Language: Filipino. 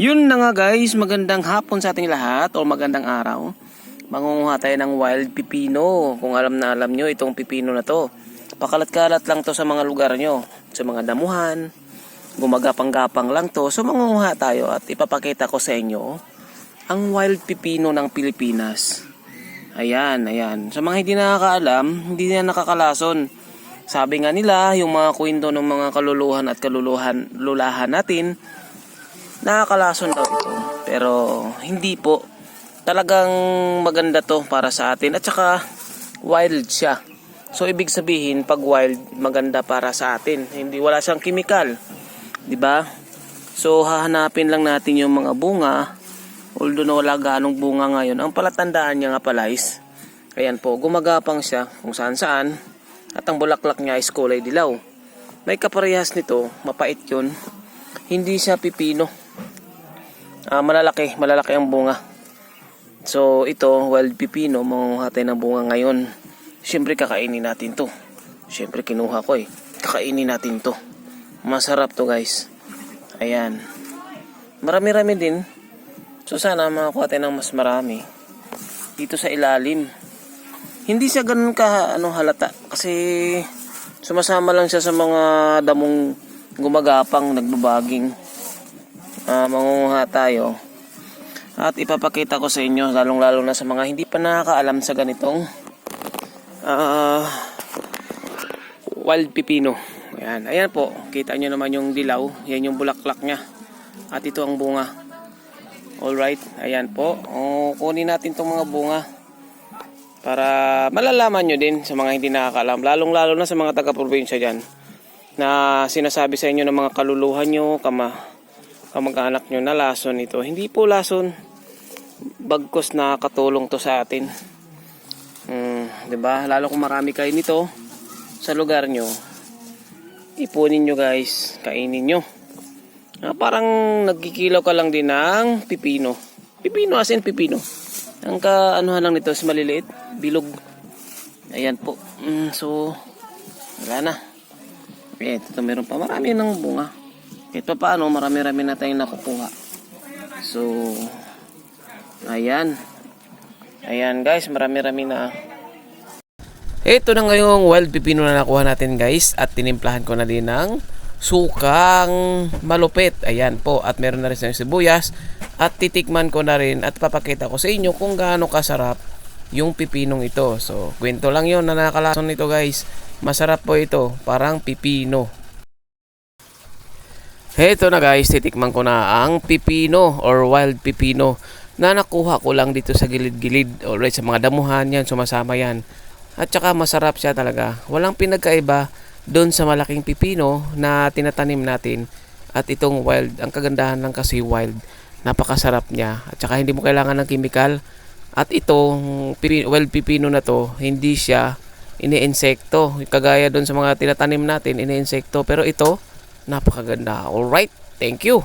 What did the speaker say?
Yun na nga guys, magandang hapon sa ating lahat o magandang araw. Mangunguha tayo ng wild pipino. Kung alam na alam nyo itong pipino na to. Pakalat-kalat lang to sa mga lugar nyo. Sa mga damuhan. Gumagapang-gapang lang to. So mangunguha tayo at ipapakita ko sa inyo ang wild pipino ng Pilipinas. Ayan, ayan. Sa mga hindi nakakaalam, hindi na nakakalason. Sabi nga nila, yung mga kwento ng mga kaluluhan at kaluluhan lulahan natin, nakakalason daw ito. Pero hindi po. Talagang maganda to para sa atin. At saka wild siya. So ibig sabihin pag wild maganda para sa atin. Hindi wala siyang chemical. 'Di ba? So hahanapin lang natin yung mga bunga. Although na wala ganong bunga ngayon. Ang palatandaan niya nga pala is ayan po, gumagapang siya kung saan saan. At ang bulaklak niya is kulay dilaw. May kaparehas nito, mapait yun. Hindi siya pipino. Ah, malalaki, malalaki ang bunga. So ito, wild pipino, mangunguha tayo ng bunga ngayon. Siyempre kakainin natin to. Siyempre kinuha ko eh. Kakainin natin to. Masarap to guys. Ayan. Marami-rami din. So sana makakuha tayo ng mas marami. Dito sa ilalim. Hindi siya ganun ka ano halata kasi sumasama lang siya sa mga damong gumagapang, nagbabaging. Ah, mangunguha tayo. At ipapakita ko sa inyo, lalong-lalo na sa mga hindi pa nakakaalam sa ganitong ah wild pipino. Ayan, ayan po. Kita nyo naman yung dilaw. Yan yung bulaklak niya. At ito ang bunga. Alright, ayan po. O, kunin natin itong mga bunga. Para malalaman nyo din sa mga hindi nakakaalam. Lalong-lalo na sa mga taga-probinsya dyan. Na sinasabi sa inyo ng mga kaluluhan nyo, kama, kamag-anak nyo na lason ito. Hindi po lason. Bagkos nakakatulong to sa atin. Hmm, ba? Lalo kung marami kayo nito sa lugar nyo, ipunin nyo guys, kainin nyo. Ah, parang nagkikilaw ka lang din ng pipino. Pipino as in pipino. Ang ka anuhan lang nito is maliliit, bilog. Ayan po. Mm, so wala na. Eh, ito meron pa marami ng bunga. Ito paano, marami-rami na tayong nakukuha. So, ayan. Ayan guys, marami-rami na. Ito na ngayong wild pipino na nakuha natin guys at tinimplahan ko na din ng sukang malupit. Ayan po at meron na rin sa sibuyas at titikman ko na rin at papakita ko sa inyo kung gaano kasarap yung pipinong ito. So, kwento lang yon na nakakalason nito guys. Masarap po ito, parang pipino. Heto na guys, titikman ko na ang pipino or wild pipino na nakuha ko lang dito sa gilid-gilid. Alright, sa mga damuhan yan, sumasama yan. At saka masarap siya talaga. Walang pinagkaiba doon sa malaking pipino na tinatanim natin. At itong wild, ang kagandahan lang kasi wild, napakasarap niya. At saka hindi mo kailangan ng chemical. At itong wild pipino na to, hindi siya iniinsekto. Kagaya doon sa mga tinatanim natin, iniinsekto. Pero ito, napakaganda. Alright, thank you.